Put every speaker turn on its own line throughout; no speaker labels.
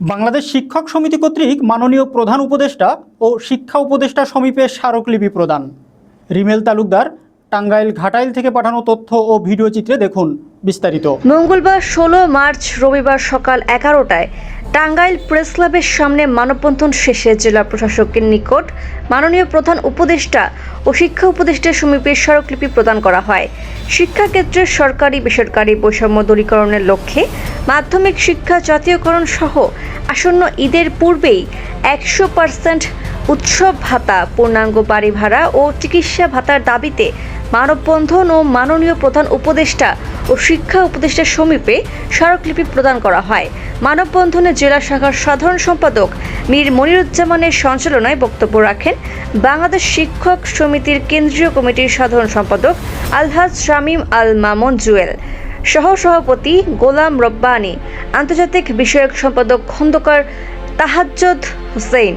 বাংলাদেশ শিক্ষক সমিতি কর্তৃক মাননীয় প্রধান উপদেষ্টা ও শিক্ষা উপদেষ্টা সমীপে স্মারকলিপি প্রদান। রিমেল তালুকদার, টাঙ্গাইল ঘাটাইল থেকে পাঠানো তথ্য ও ভিডিও চিত্রে দেখুন বিস্তারিত।
মঙ্গলবার ষোলো মার্চ রবিবার সকাল এগারোটায় টাঙ্গাইল প্রেস ক্লাবের সামনে মানববন্ধন শেষে জেলা প্রশাসকের নিকট মাননীয় প্রধান উপদেষ্টা ও শিক্ষা উপদেষ্টার সমীপে স্মারকলিপি প্রদান করা হয়। শিক্ষাক্ষেত্রে সরকারি, বেসরকারি বৈষম্য দূরীকরণের লক্ষ্যে মাধ্যমিক শিক্ষা জাতীয়করণ সহ আসন্ন ঈদের পূর্বেই একশো পার্সেন্ট উৎসব ভাতা, পূর্ণাঙ্গ বাড়ি ভাড়া ও চিকিৎসা ভাতার দাবিতে মানববন্ধন ও মাননীয় প্রধান উপদেষ্টা ও শিক্ষা উপদেষ্টার সমীপে স্মারকলিপি প্রদান করা হয়। মানববন্ধনে জেলা শাখার সাধারণ সম্পাদক মীর মনিরুজ্জামানের সঞ্চালনায় বক্তব্য রাখেন বাংলাদেশ শিক্ষক সমিতির কেন্দ্রীয় কমিটির সাধারণ সম্পাদক আলহাজ শামীম আল মামুন জুয়েল সহ সভাপতি গোলাম রব্বানী, আন্তর্জাতিক বিষয়ক সম্পাদক খন্দকার তাহাজ্জদ হোসেন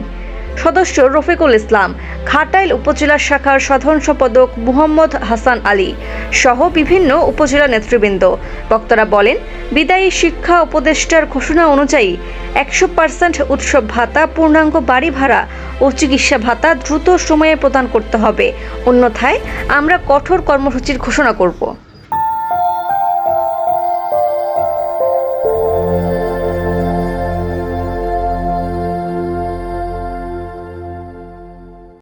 সদস্য রফিকুল ইসলাম ঘাটাইল উপজেলা শাখার সাধারণ সম্পাদক মুহম্মদ হাসান আলী সহ বিভিন্ন উপজেলা নেতৃবৃন্দ। বক্তারা বলেন, বিদায়ী শিক্ষা উপদেষ্টার ঘোষণা অনুযায়ী একশো পার্সেন্ট উৎসব ভাতা, পূর্ণাঙ্গ বাড়ি ভাড়া ও চিকিৎসা ভাতা দ্রুত সময়ে প্রদান করতে হবে। অন্যথায় আমরা কঠোর কর্মসূচির ঘোষণা করব।